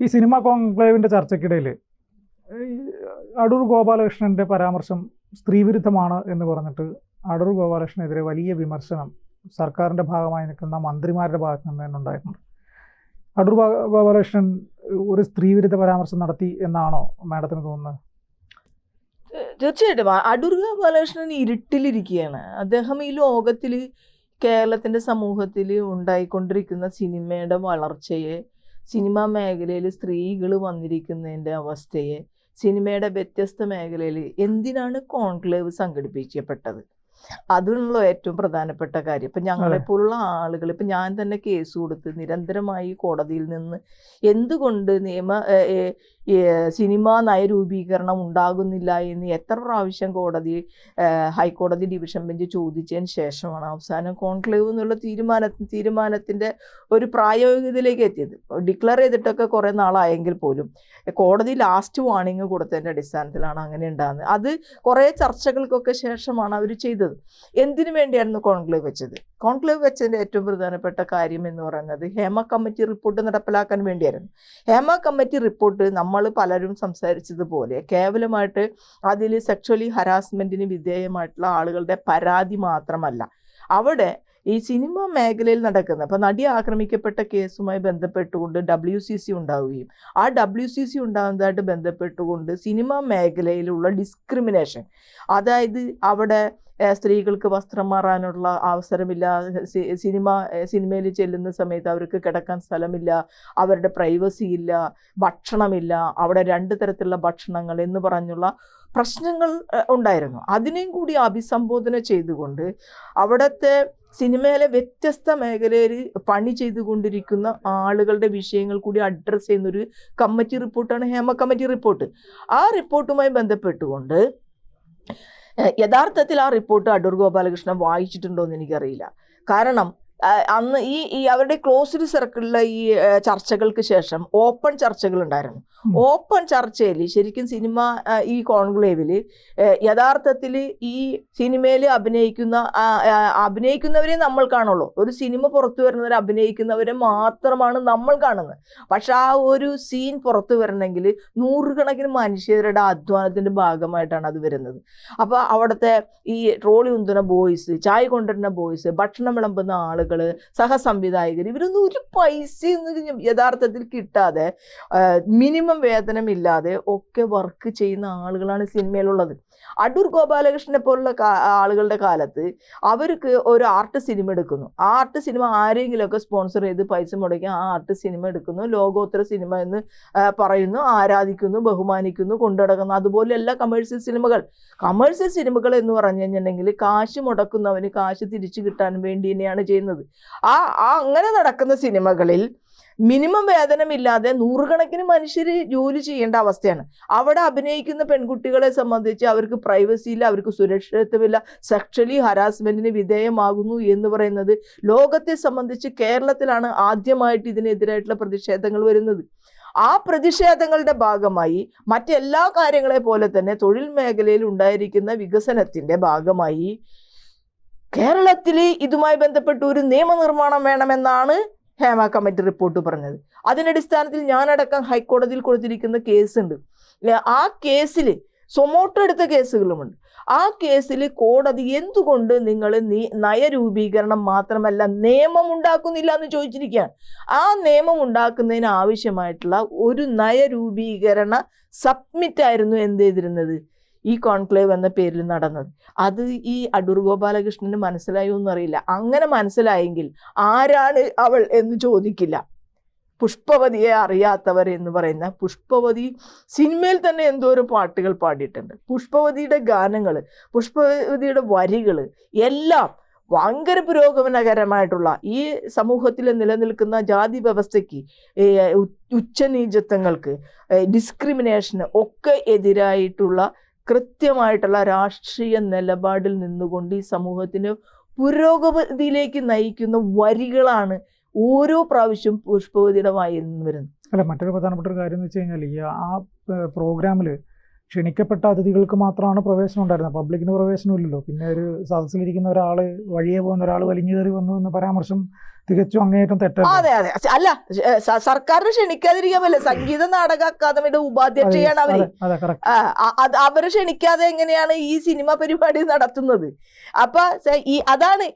ഈ സിനിമ കോൺക്ലേവിന്റെ ചർച്ചയ്ക്കിടയിൽ അടൂർ ഗോപാലകൃഷ്ണന്റെ പരാമർശം സ്ത്രീവിരുദ്ധമാണ് എന്ന് പറഞ്ഞിട്ട് അടൂർ ഗോപാലകൃഷ്ണനെതിരെ വലിയ വിമർശനം സർക്കാരിന്റെ ഭാഗമായി നിൽക്കുന്ന മന്ത്രിമാരുടെ ഭാഗത്ത് നിന്ന് തന്നെ ഉണ്ടായിട്ടുണ്ട്. അടൂർ ഗോപാലകൃഷ്ണൻ ഒരു സ്ത്രീവിരുദ്ധ പരാമർശം നടത്തി എന്നാണോ മാഡത്തിന് തോന്നുന്നത്? തീർച്ചയായിട്ടും. അടൂർ ഗോപാലകൃഷ്ണൻ ഇരുട്ടിലിരിക്കുകയാണ്. അദ്ദേഹം ഈ ലോകത്തിൽ കേരളത്തിന്റെ സമൂഹത്തിൽ ഉണ്ടായിക്കൊണ്ടിരിക്കുന്ന സിനിമയുടെ വളർച്ചയെ സിനിമാ മേഖലയിൽ സ്ത്രീകൾ വന്നിരിക്കുന്നതിന്റെ അവസ്ഥയെ സിനിമയുടെ വ്യത്യസ്ത മേഖലയിൽ എന്തിനാണ് കോൺക്ലേവ് സംഘടിപ്പിക്കപ്പെട്ടത്? അതിനുള്ള ഏറ്റവും പ്രധാനപ്പെട്ട കാര്യം. ഇപ്പം ഞങ്ങളെപ്പോലുള്ള ആളുകൾ ഇപ്പം ഞാൻ തന്നെ കേസ് കൊടുത്ത് നിരന്തരമായി കോടതിയിൽ നിന്ന് എന്തുകൊണ്ട് നിയമ സിനിമാ നയരൂപീകരണം ഉണ്ടാകുന്നില്ല എന്ന് എത്ര പ്രാവശ്യം കോടതി ഹൈക്കോടതി ഡിവിഷൻ ബെഞ്ച് ചോദിച്ചതിന് ശേഷമാണ് അവസാനം കോൺക്ലേവ് എന്നുള്ള തീരുമാന തീരുമാനത്തിന്റെ ഒരു പ്രായോഗികതയിലേക്ക് എത്തിയത്. ഡിക്ലെയർ ചെയ്തിട്ടൊക്കെ കുറേ നാളായെങ്കിൽ പോലും കോടതി ലാസ്റ്റ് വാണിംഗ് കൊടുത്തതിന്റെ അടിസ്ഥാനത്തിലാണ് അങ്ങനെ ഉണ്ടാകുന്നത്. അത് കുറേ ചർച്ചകൾക്കൊക്കെ ശേഷമാണ് അവർ ചെയ്തത്. എന്തിനു വേണ്ടിയായിരുന്നു കോൺക്ലേവ് വെച്ചത്? കോൺക്ലേവ് വെച്ചതിന്റെ ഏറ്റവും പ്രധാനപ്പെട്ട കാര്യം എന്ന് പറയുന്നത് ഹേമ കമ്മിറ്റി റിപ്പോർട്ട് നടപ്പിലാക്കാൻ വേണ്ടിയായിരുന്നു. ഹേമ കമ്മിറ്റി റിപ്പോർട്ട് നമ്മൾ പലരും സംസാരിച്ചതുപോലെ കേവലമായിട്ട് അതിൽ സെക്ഷലി ഹരാസ്മെന്റിന് വിധേയമായിട്ടുള്ള ആളുകളുടെ പരാതി മാത്രമല്ല. അവിടെ ഈ സിനിമ മേഖലയിൽ നടക്കുന്ന അപ്പോൾ നടി ആക്രമിക്കപ്പെട്ട കേസുമായി ബന്ധപ്പെട്ടുകൊണ്ട് ഡബ്ല്യു സി സി ഉണ്ടാവുകയും ആ ഡബ്ല്യു സി സി ഉണ്ടാകുന്നതായിട്ട് ബന്ധപ്പെട്ടുകൊണ്ട് സിനിമ മേഖലയിലുള്ള ഡിസ്ക്രിമിനേഷൻ അതായത് അവിടെ സ്ത്രീകൾക്ക് വസ്ത്രം മാറാനുള്ള അവസരമില്ല സിനിമ സിനിമയിൽ ചെല്ലുന്ന സമയത്ത് അവർക്ക് കിടക്കാൻ സ്ഥലമില്ല അവരുടെ പ്രൈവസി ഇല്ല ഭക്ഷണമില്ല അവിടെ രണ്ട് തരത്തിലുള്ള ഭക്ഷണങ്ങൾ എന്ന് പറഞ്ഞുള്ള പ്രശ്നങ്ങൾ ഉണ്ടായിരുന്നു. അതിനെയും കൂടി അഭിസംബോധന ചെയ്തുകൊണ്ട് അവിടുത്തെ സിനിമയിലെ വ്യത്യസ്ത മേഖലയിൽ പണി ചെയ്തുകൊണ്ടിരിക്കുന്ന ആളുകളുടെ വിഷയങ്ങൾ കൂടി അഡ്രസ്സ് ചെയ്യുന്നൊരു കമ്മിറ്റി റിപ്പോർട്ടാണ് ഹേമ കമ്മിറ്റി റിപ്പോർട്ട്. ആ റിപ്പോർട്ടുമായി ബന്ധപ്പെട്ടുകൊണ്ട് യഥാർത്ഥത്തിൽ ആ റിപ്പോർട്ട് അടൂർ ഗോപാലകൃഷ്ണൻ വായിച്ചിട്ടുണ്ടോ എന്ന് എനിക്കറിയില്ല. കാരണം അന്ന് ഈ ഈ അവരുടെ ക്ലോസ്ഡ് സർക്കിളിലെ ഈ ചർച്ചകൾക്ക് ശേഷം ഓപ്പൺ ചർച്ചകൾ ഉണ്ടായിരുന്നു. ഓപ്പൺ ചർച്ചയിൽ ശരിക്കും സിനിമ ഈ കോൺക്ലേവിൽ യഥാർത്ഥത്തിൽ ഈ സിനിമയിൽ അഭിനയിക്കുന്ന അഭിനയിക്കുന്നവരെ നമ്മൾ കാണുള്ളൂ. ഒരു സിനിമ പുറത്തു വരുന്നവരെ അഭിനയിക്കുന്നവരെ മാത്രമാണ് നമ്മൾ കാണുന്നത്. പക്ഷെ ആ ഒരു സീൻ പുറത്തു വരണമെങ്കിൽ നൂറുകണക്കിന് മനുഷ്യരുടെ അധ്വാനത്തിന്റെ ഭാഗമായിട്ടാണ് അത് വരുന്നത്. അപ്പോൾ അവിടുത്തെ ഈ ട്രോളി ഉന്തുന്ന ബോയ്സ് ചായ കൊണ്ടുവരുന്ന ബോയ്സ് ഭക്ഷണം വിളമ്പുന്ന ആളുകൾ സഹസംവിധായകർ ഇവരൊന്നും ഒരു പൈസയൊന്നും യഥാർത്ഥത്തിൽ കിട്ടാതെ മിനിമം വേതനം ഇല്ലാതെ ഒക്കെ വർക്ക് ചെയ്യുന്ന ആളുകളാണ് സിനിമയിലുള്ളത്. അടൂർ ഗോപാലകൃഷ്ണനെ പോലുള്ള ആളുകളുടെ കാലത്ത് അവർക്ക് ഒരു ആർട്ട് സിനിമ എടുക്കുന്നു. ആ ആർട്ട് സിനിമ ആരെങ്കിലുമൊക്കെ സ്പോൺസർ ചെയ്ത് പൈസ മുടക്കി ആ ആർട്ട് സിനിമ എടുക്കുന്നു ലോകോത്തര സിനിമ എന്ന് പറയുന്നു ആരാധിക്കുന്നു ബഹുമാനിക്കുന്നു കൊണ്ടുനടക്കുന്നു അതുപോലെയല്ല കമേഴ്സ്യൽ സിനിമകൾ. കമേഴ്സ്യൽ സിനിമകൾ എന്ന് പറഞ്ഞു കഴിഞ്ഞിട്ടുണ്ടെങ്കിൽ കാശ് മുടക്കുന്നവന് കാശ് തിരിച്ചു കിട്ടാൻ വേണ്ടി തന്നെയാണ് ചെയ്യുന്നത്. ആ ആ അങ്ങനെ നടക്കുന്ന സിനിമകളിൽ മിനിമം വേതനമില്ലാതെ നൂറുകണക്കിന് മനുഷ്യർ ജോലി ചെയ്യേണ്ട അവസ്ഥയാണ്. അവിടെ അഭിനയിക്കുന്ന പെൺകുട്ടികളെ സംബന്ധിച്ച് അവർക്ക് പ്രൈവസി ഇല്ല അവർക്ക് സുരക്ഷിതത്വമില്ല സെക്ഷലി ഹരാസ്മെന്റിന് വിധേയമാകുന്നു എന്ന് പറയുന്നത് ലോകത്തെ സംബന്ധിച്ച് കേരളത്തിലാണ് ആദ്യമായിട്ട് ഇതിനെതിരായിട്ടുള്ള പ്രതിഷേധങ്ങൾ വരുന്നത്. ആ പ്രതിഷേധങ്ങളുടെ ഭാഗമായി മറ്റെല്ലാ കാര്യങ്ങളെ പോലെ തന്നെ തൊഴിൽ മേഖലയിൽ ഉണ്ടായിരിക്കുന്ന വികസനത്തിന്റെ ഭാഗമായി കേരളത്തിൽ ഇതുമായി ബന്ധപ്പെട്ട് ഒരു നിയമനിർമ്മാണം വേണമെന്നാണ് ഹേമ കമ്മിറ്റി റിപ്പോർട്ട് പറഞ്ഞത്. അതിനടിസ്ഥാനത്തിൽ ഞാനടക്കം ഹൈക്കോടതിയിൽ കൊടുത്തിരിക്കുന്ന കേസുണ്ട്. ആ കേസിൽ സൊമോട്ടോ എടുത്ത കേസുകളുമുണ്ട്. ആ കേസിൽ കോടതി എന്തുകൊണ്ട് നിങ്ങൾ നയരൂപീകരണം മാത്രമല്ല നിയമം ഉണ്ടാക്കുന്നില്ല എന്ന് ചോദിച്ചിരിക്കുകയാണ്. ആ നിയമം ഉണ്ടാക്കുന്നതിന് ആവശ്യമായിട്ടുള്ള ഒരു നയരൂപീകരണ സബ്മിറ്റ് ആയിരുന്നു എന്ത് ചെയ്തിരുന്നത് ഈ കോൺക്ലേവ് എന്ന പേരിൽ നടന്നത്. അത് ഈ അടൂർ ഗോപാലകൃഷ്ണന് മനസ്സിലായോ എന്നറിയില്ല. അങ്ങനെ മനസ്സിലായെങ്കിൽ ആരാണ് അവൾ എന്ന് ചോദിക്കില്ല. പുഷ്പവതിയെ അറിയാത്തവർ എന്ന് പറയുന്ന പുഷ്പവതി സിനിമയിൽ തന്നെ എന്തോരം പാട്ടുകൾ പാടിയിട്ടുണ്ട്. പുഷ്പവതിയുടെ ഗാനങ്ങൾ പുഷ്പവതിയുടെ വരികൾ എല്ലാം ഭയങ്കര പുരോഗമനകരമായിട്ടുള്ള ഈ സമൂഹത്തിൽ നിലനിൽക്കുന്ന ജാതി വ്യവസ്ഥയ്ക്ക് ഉച്ചനീചത്വങ്ങൾക്ക് ഡിസ്ക്രിമിനേഷന് ഒക്കെ എതിരായിട്ടുള്ള കൃത്യമായിട്ടുള്ള രാഷ്ട്രീയ നിലപാടിൽ നിന്നുകൊണ്ട് ഈ സമൂഹത്തിന് പുരോഗതിയിലേക്ക് നയിക്കുന്ന വരികളാണ് ഓരോ പ്രാവശ്യം പുഷ്പവതിയുടെ വായിൽ നിന്ന് വരുന്നത്. അല്ല മറ്റൊരു പ്രധാനപ്പെട്ട ഒരു കാര്യം എന്ന് വെച്ച് കഴിഞ്ഞാൽ ഈ ആ പ്രോഗ്രാമിൽ ക്ഷണിക്കപ്പെട്ട അതിഥികൾക്ക് മാത്രമാണ് പ്രവേശനം ഉണ്ടായിരുന്നത്. പബ്ലിക്കിന് പ്രവേശനമില്ലല്ലോ. പിന്നെ ഒരു സദസ്സിലിരിക്കുന്ന ഒരാൾ വഴിയെ പോകുന്ന ഒരാൾ വലിഞ്ഞു കയറി വന്നു എന്ന പരാമർശം തികച്ചും അങ്ങേയറ്റം തെറ്റ അതെ അതെ. അല്ല സർക്കാരിന് ക്ഷണിക്കാതിരിക്കാൻ പറ്റില്ല. സംഗീത നാടക അക്കാദമിയുടെ ഉപാധ്യക്ഷയാണ് അവർ. അവരെ ക്ഷണിക്കാതെ എങ്ങനെയാണ് ഈ സിനിമ പരിപാടി നടത്തുന്നത്? അപ്പൊ ഈ അതാണ്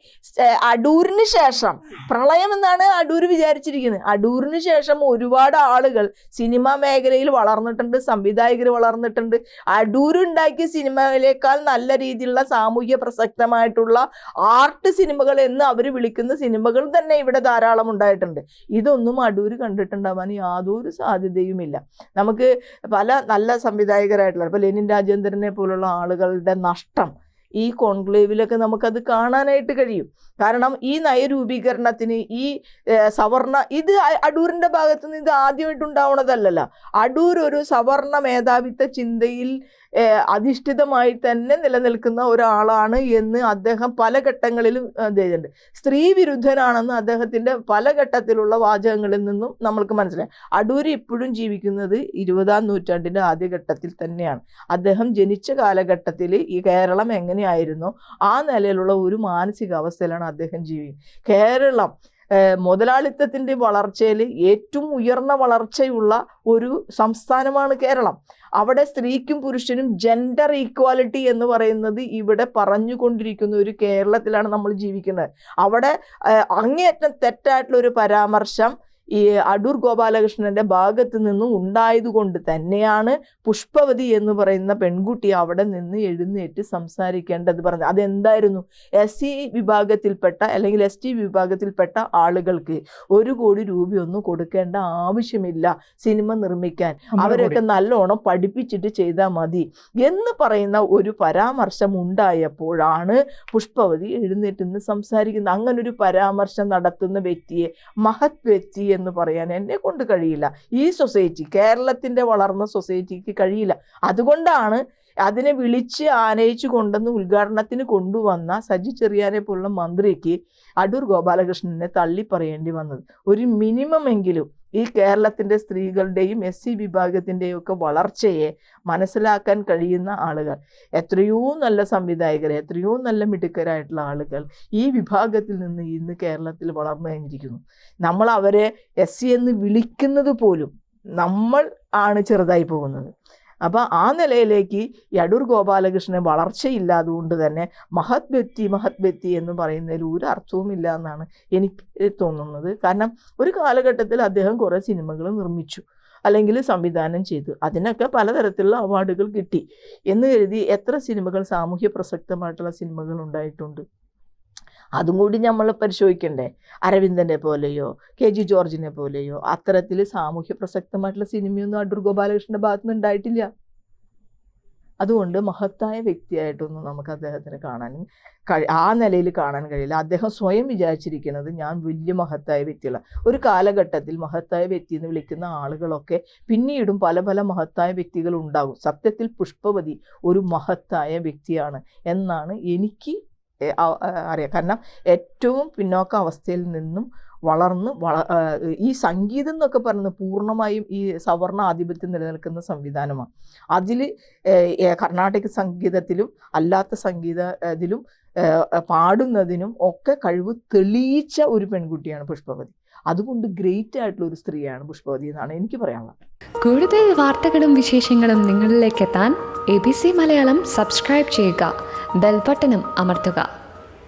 അടൂരിന് ശേഷം പ്രളയം എന്നാണ് അടൂർ വിചാരിച്ചിരിക്കുന്നത്. അടൂരിന് ശേഷം ഒരുപാട് ആളുകൾ സിനിമാ മേഖലയിൽ വളർന്നിട്ടുണ്ട് സംവിധായകർ വളർന്നിട്ടുണ്ട്. അടൂരുണ്ടാക്കിയ സിനിമകളേക്കാൾ സിനിമയിലേക്കാൾ നല്ല രീതിയിലുള്ള സാമൂഹ്യ പ്രസക്തമായിട്ടുള്ള ആർട്ട് സിനിമകൾ എന്ന് അവർ വിളിക്കുന്ന സിനിമകൾ തന്നെ ഇവിടെ ധാരാളം ഉണ്ടായിട്ടുണ്ട്. ഇതൊന്നും അടൂർ കണ്ടിട്ടുണ്ടാവാൻ യാതൊരു സാധ്യതയുമില്ല. നമുക്ക് പല നല്ല സംവിധായകരായിട്ടുള്ള ഇപ്പൊ ലെനിൻ രാജേന്ദ്രനെ പോലുള്ള ആളുകളുടെ നഷ്ടം ഈ കോൺക്ലേവിലൊക്കെ നമുക്കത് കാണാനായിട്ട് കഴിയും. കാരണം ഈ നയരൂപീകരണത്തിന് ഈ സവർണ ഇത് അടൂരിന്റെ അടൂരിന്റെ ഭാഗത്ത് നിന്ന് ഇത് ആദ്യമായിട്ട് ഉണ്ടാവണതല്ലല്ലോ. അടൂർ ഒരു സവർണ മേധാവിത്വ ചിന്തയിൽ അധിഷ്ഠിതമായി തന്നെ നിലനിൽക്കുന്ന ഒരാളാണ് എന്ന് അദ്ദേഹം പല ഘട്ടങ്ങളിലും ചെയ്തിട്ടുണ്ട്. സ്ത്രീ വിരുദ്ധനാണെന്ന് അദ്ദേഹത്തിന്റെ പല ഘട്ടത്തിലുള്ള വാചകങ്ങളിൽ നിന്നും നമ്മൾക്ക് മനസ്സിലായി. അടൂര് ഇപ്പോഴും ജീവിക്കുന്നത് ഇരുപതാം നൂറ്റാണ്ടിന്റെ ആദ്യഘട്ടത്തിൽ തന്നെയാണ്. അദ്ദേഹം ജനിച്ച കാലഘട്ടത്തിൽ ഈ കേരളം എങ്ങനെയായിരുന്നോ? ആ നിലയിലുള്ള ഒരു മാനസികാവസ്ഥയിലാണ് അദ്ദേഹം ജീവിക്കുന്നത്. കേരളം ഏഹ്, മുതലാളിത്തത്തിന്റെ വളർച്ചയിൽ ഏറ്റവും ഉയർന്ന വളർച്ചയുള്ള ഒരു സംസ്ഥാനമാണ് കേരളം. അവിടെ സ്ത്രീക്കും പുരുഷനും ജെൻഡർ ഈക്വാലിറ്റി എന്ന് പറയുന്നത് ഇവിടെ പറഞ്ഞുകൊണ്ടിരിക്കുന്ന ഒരു കേരളത്തിലാണ് നമ്മൾ ജീവിക്കുന്നത്. അവിടെ അങ്ങേയറ്റം തെറ്റായിട്ടുള്ള ഒരു പരാമർശം ഈ അടൂർ ഗോപാലകൃഷ്ണന്റെ ഭാഗത്ത് നിന്നും ഉണ്ടായതുകൊണ്ട് തന്നെയാണ് പുഷ്പവതി എന്ന് പറയുന്ന പെൺകുട്ടി അവിടെ നിന്ന് എഴുന്നേറ്റ് സംസാരിക്കേണ്ടത് പറഞ്ഞത്. അതെന്തായിരുന്നു? എസ് സി വിഭാഗത്തിൽപ്പെട്ട അല്ലെങ്കിൽ എസ് ടി വിഭാഗത്തിൽപ്പെട്ട ആളുകൾക്ക് ഒരു കോടി രൂപയൊന്നും കൊടുക്കേണ്ട ആവശ്യമില്ല സിനിമ നിർമ്മിക്കാൻ. അവരൊക്കെ നല്ലോണം പഠിപ്പിച്ചിട്ട് ചെയ്താൽ മതി എന്ന് പറയുന്ന ഒരു പരാമർശം ഉണ്ടായപ്പോഴാണ് പുഷ്പവതി എഴുന്നേറ്റ് നിന്ന് സംസാരിക്കുന്നത്. അങ്ങനൊരു പരാമർശം നടത്തുന്ന വ്യക്തിയെ മഹത് വ്യക്തി എന്ന് പറയാൻ എന്നെ കൊണ്ട് കഴിയില്ല. ഈ സൊസൈറ്റി കേരളത്തിന്റെ വളർന്ന സൊസൈറ്റിക്ക് കഴിയില്ല. അതുകൊണ്ടാണ് അതിനെ വിളിച്ച് ആനയിച്ചു കൊണ്ടുവന്ന് ഉദ്ഘാടനത്തിന് കൊണ്ടുവന്ന സജി ചെറിയാനെ പോലുള്ള മന്ത്രിക്ക് അടൂർ ഗോപാലകൃഷ്ണനെ തള്ളി പറയേണ്ടി വന്നത്. ഒരു മിനിമം എങ്കിലും ഈ കേരളത്തിന്റെ സ്ത്രീകളുടെയും എസ് സി വിഭാഗത്തിന്റെയും ഒക്കെ വളർച്ചയെ മനസ്സിലാക്കാൻ കഴിയുന്ന ആളുകൾ. എത്രയോ നല്ല സംവിധായകർ എത്രയോ നല്ല മിടുക്കരായിട്ടുള്ള ആളുകൾ ഈ വിഭാഗത്തിൽ നിന്ന് ഇന്ന് കേരളത്തിൽ വളർന്നു കഴിഞ്ഞിരിക്കുന്നു നമ്മൾ അവരെ എസ് സി എന്ന് വിളിക്കുന്നത് പോലും നമ്മൾ ആണ് ചെറുതായി പോകുന്നത്. അപ്പോൾ ആ നിലയിലേക്ക് ഈ അടൂർ ഗോപാലകൃഷ്ണൻ വളർച്ചയില്ലാതുകൊണ്ട് തന്നെ മഹത് വ്യക്തി മഹത് വ്യക്തി എന്ന് പറയുന്നതിൽ ഒരു അർത്ഥവുമില്ല എന്നാണ് എനിക്ക് തോന്നുന്നത്. കാരണം ഒരു കാലഘട്ടത്തിൽ അദ്ദേഹം കുറേ സിനിമകൾ നിർമ്മിച്ചു അല്ലെങ്കിൽ സംവിധാനം ചെയ്തു. അതിനൊക്കെ പലതരത്തിലുള്ള അവാർഡുകൾ കിട്ടി. എന്ന് കരുതി എത്ര സിനിമകൾ സാമൂഹ്യ പ്രസക്തമായിട്ടുള്ള സിനിമകൾ ഉണ്ടായിട്ടുണ്ട്. അതും കൂടി നമ്മൾ പരിശോധിക്കണ്ടേ? അരവിന്ദനെ പോലെയോ കെ ജി ജോർജിനെ പോലെയോ? അത്തരത്തിൽ സാമൂഹ്യ പ്രസക്തമായിട്ടുള്ള സിനിമയൊന്നും അടൂർ ഗോപാലകൃഷ്ണന്റെ ഭാഗത്തു നിന്ന് ഉണ്ടായിട്ടില്ല. അതുകൊണ്ട് മഹത്തായ വ്യക്തിയായിട്ടൊന്നും നമുക്ക് അദ്ദേഹത്തിന് കാണാൻ കഴി ആ നിലയിൽ കാണാൻ കഴിയില്ല. അദ്ദേഹം സ്വയം വിചാരിച്ചിരിക്കുന്നത് ഞാൻ വലിയ മഹത്തായ വ്യക്തിയുള്ള ഒരു കാലഘട്ടത്തിൽ മഹത്തായ വ്യക്തി എന്ന് വിളിക്കുന്ന ആളുകളൊക്കെ പിന്നീടും പല പല മഹത്തായ വ്യക്തികൾ ഉണ്ടാകും സത്യത്തിൽ പുഷ്പവതി ഒരു മഹത്തായ വ്യക്തിയാണ് എന്നാണ് എനിക്ക് അറിയാം. കാരണം ഏറ്റവും പിന്നോക്ക അവസ്ഥയിൽ നിന്നും വളർന്ന് വള ഈ സംഗീതം എന്നൊക്കെ പറയുന്നത് പൂർണമായും ഈ സവർണ ആധിപത്യം നിലനിൽക്കുന്ന സംവിധാനമാണ്. അതിൽ കർണാടക സംഗീതത്തിലും അല്ലാത്ത സംഗീത ഇതിലും പാടുന്നതിനും ഒക്കെ കഴിവ് തെളിയിച്ച ഒരു പെൺകുട്ടിയാണ് പുഷ്പവതി. അതുകൊണ്ട് ഗ്രേറ്റ് ആയിട്ടുള്ള ഒരു സ്ത്രീയാണ് പുഷ്പവതി എന്നാണ് എനിക്ക് പറയാനുള്ളത്. കൂടുതൽ വാർത്തകളും വിശേഷങ്ങളും നിങ്ങളിലേക്ക് എത്താൻ A B C Malayalam subscribe ചെയ്യുക ബെൽബട്ടനും അമർത്തുക.